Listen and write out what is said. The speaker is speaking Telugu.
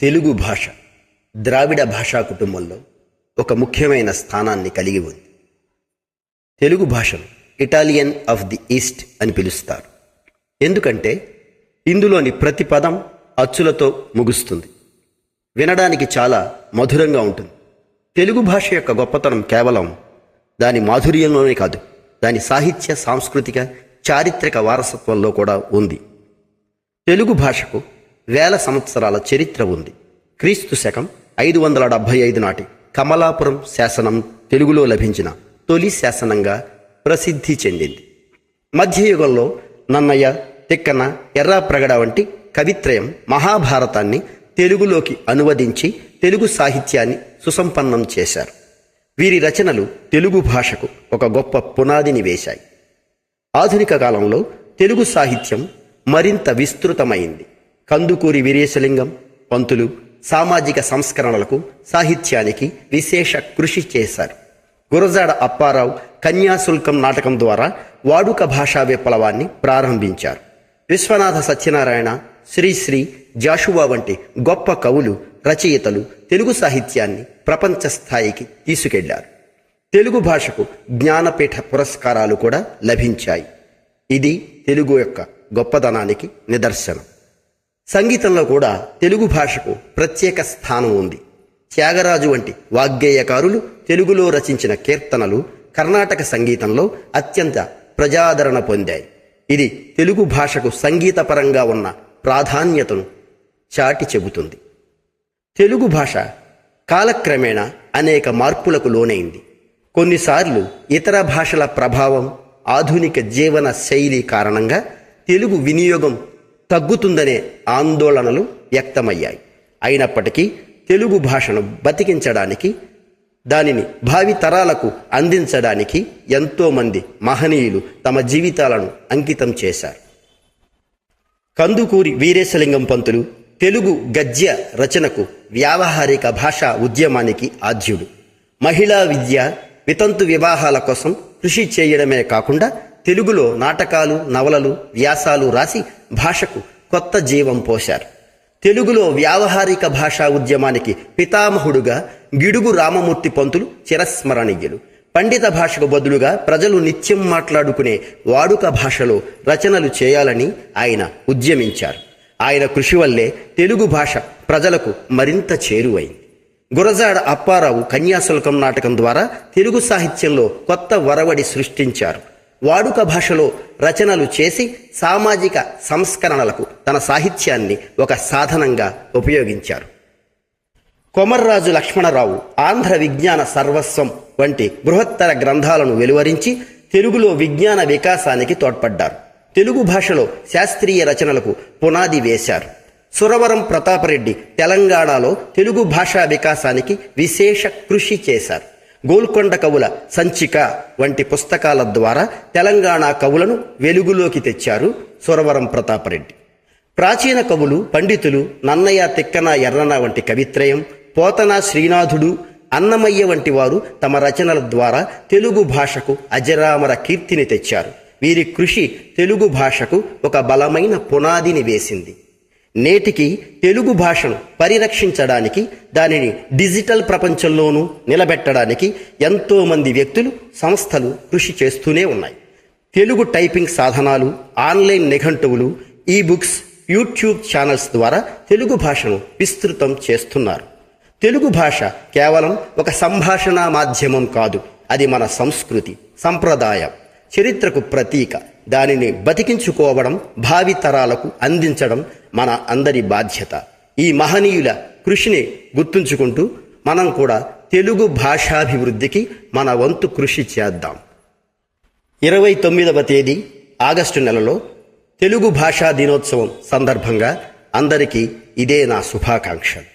తెలుగు భాష ద్రావిడ భాషా కుటుంబంలో ఒక ముఖ్యమైన స్థానాన్ని కలిగి ఉంది. తెలుగు భాషను ఇటాలియన్ ఆఫ్ ది ఈస్ట్ అని పిలుస్తారు. ఎందుకంటే ఇందులోని ప్రతి పదం అచ్చులతో ముగుస్తుంది. వినడానికి చాలా మధురంగా ఉంటుంది. తెలుగు భాష యొక్క గొప్పతనం కేవలం దాని మాధుర్యంలోనే కాదు దాని సాహిత్య సాంస్కృతిక చారిత్రక వారసత్వంలో కూడా ఉంది. తెలుగు భాషకు వేల సంవత్సరాల చరిత్ర ఉంది. క్రీస్తు శకం ఐదు వందల డెబ్భై ఐదు నాటి కమలాపురం శాసనం తెలుగులో లభించిన తొలి శాసనంగా ప్రసిద్ధి చెందింది. మధ్యయుగంలో నన్నయ్య తిక్కన ఎర్రాప్రగడ వంటి కవిత్రయం మహాభారతాన్ని తెలుగులోకి అనువదించి తెలుగు సాహిత్యాన్ని సుసంపన్నం చేశారు. వీరి రచనలు తెలుగు భాషకు ఒక గొప్ప పునాదిని వేశాయి. ఆధునిక కాలంలో తెలుగు సాహిత్యం మరింత విస్తృతమైంది. కందుకూరి వీరేశలింగం పంతులు సామాజిక సంస్కరణలకు సాహిత్యానికి విశేష కృషి చేశారు. గురజాడ అప్పారావు కన్యాశుల్కం నాటకం ద్వారా వాడుక భాషా విప్లవాన్ని ప్రారంభించారు. విశ్వనాథ సత్యనారాయణ శ్రీశ్రీ జాషువా వంటి గొప్ప కవులు రచయితలు తెలుగు సాహిత్యాన్ని ప్రపంచ స్థాయికి తీసుకెళ్ళారు. తెలుగు భాషకు జ్ఞానపీఠ పురస్కారాలు కూడా లభించాయి. ఇది తెలుగు యొక్క గొప్పదనానికి నిదర్శనం. సంగీతంలో కూడా తెలుగు భాషకు ప్రత్యేక స్థానం ఉంది. త్యాగరాజు వంటి వాగ్గేయకారులు తెలుగులో రచించిన కీర్తనలు కర్ణాటక సంగీతంలో అత్యంత ప్రజాదరణ పొందాయి. ఇది తెలుగు భాషకు సంగీతపరంగా ఉన్న ప్రాధాన్యతను చాటి చెబుతుంది. తెలుగు భాష కాలక్రమేణా అనేక మార్పులకు లోనైంది. కొన్నిసార్లు ఇతర భాషల ప్రభావం ఆధునిక జీవన శైలి కారణంగా తెలుగు వినియోగం తగ్గుతుందనే ఆందోళనలు వ్యక్తమయ్యాయి. అయినప్పటికీ తెలుగు భాషను బతికించడానికి దానిని భావి తరాలకు అందించడానికి ఎంతోమంది మహనీయులు తమ జీవితాలను అంకితం చేశారు. కందుకూరి వీరేశలింగం పంతులు తెలుగు గద్య రచనకు వ్యావహారిక భాషా ఉద్యమానికి ఆద్యుడు మహిళా విద్య వితంతు వివాహాల కోసం కృషి చేయడమే కాకుండా తెలుగులో నాటకాలు నవలలు వ్యాసాలు రాసి భాషకు కొత్త జీవం పోశారు. తెలుగులో వ్యావహారిక భాషా ఉద్యమానికి పితామహుడుగా గిడుగు రామమూర్తి పంతులు చిరస్మరణీయులు. పండిత భాషకు బదులుగా ప్రజలు నిత్యం మాట్లాడుకునే వాడుక భాషలో రచనలు చేయాలని ఆయన ఉద్యమించారు. ఆయన కృషి వల్లే తెలుగు భాష ప్రజలకు మరింత చేరువైంది. గురజాడ అప్పారావు కన్యాశుల్కం నాటకం ద్వారా తెలుగు సాహిత్యంలో కొత్త వరవడి సృష్టించారు. వాడుక భాషలో రచనలు చేసి సామాజిక సంస్కరణలకు తన సాహిత్యాన్ని ఒక సాధనంగా ఉపయోగించారు. కొమర్రాజు లక్ష్మణరావు ఆంధ్ర విజ్ఞాన సర్వస్వం వంటి బృహత్తర గ్రంథాలను వెలువరించి తెలుగులో విజ్ఞాన వికాసానికి తోడ్పడ్డారు. తెలుగు భాషలో శాస్త్రీయ రచనలకు పునాది వేశారు. సురవరం ప్రతాపరెడ్డి తెలంగాణలో తెలుగు భాషా వికాసానికి విశేష కృషి చేశారు. గోల్కొండ కవుల సంచిక వంటి పుస్తకాల ద్వారా తెలంగాణ కవులను వెలుగులోకి తెచ్చారు సురవరం ప్రతాపరెడ్డి ప్రాచీన కవులు పండితులు నన్నయ్య తిక్కన ఎర్రన వంటి కవిత్రయం పోతన శ్రీనాథుడు అన్నమయ్య వంటి వారు తమ రచనల ద్వారా తెలుగు భాషకు అజరామర కీర్తిని తెచ్చారు. వీరి కృషి తెలుగు భాషకు ఒక బలమైన పునాదిని వేసింది. నేటికి తెలుగు భాషను పరిరక్షించడానికి దానిని డిజిటల్ ప్రపంచంలోనూ నిలబెట్టడానికి ఎంతోమంది వ్యక్తులు సంస్థలు కృషి చేస్తూనే ఉన్నాయి. తెలుగు టైపింగ్ సాధనాలు ఆన్లైన్ నిఘంటువులు ఈ బుక్స్ యూట్యూబ్ ఛానల్స్ ద్వారా తెలుగు భాషను విస్తృతం చేస్తున్నారు. తెలుగు భాష కేవలం ఒక సంభాషణ మాధ్యమం కాదు అది మన సంస్కృతి సంప్రదాయం చరిత్రకు ప్రతీక. దానిని బతికించుకోవడం భావితరాలకు అందించడం మన అందరి బాధ్యత. ఈ మహనీయుల కృషిని గుర్తుంచుకుంటూ మనం కూడా తెలుగు భాషాభివృద్ధికి మన వంతు కృషి చేద్దాం. ఇరవై తొమ్మిదవ తేదీ ఆగస్టు నెలలో తెలుగు భాషా దినోత్సవం సందర్భంగా అందరికీ ఇదే నా శుభాకాంక్షలు.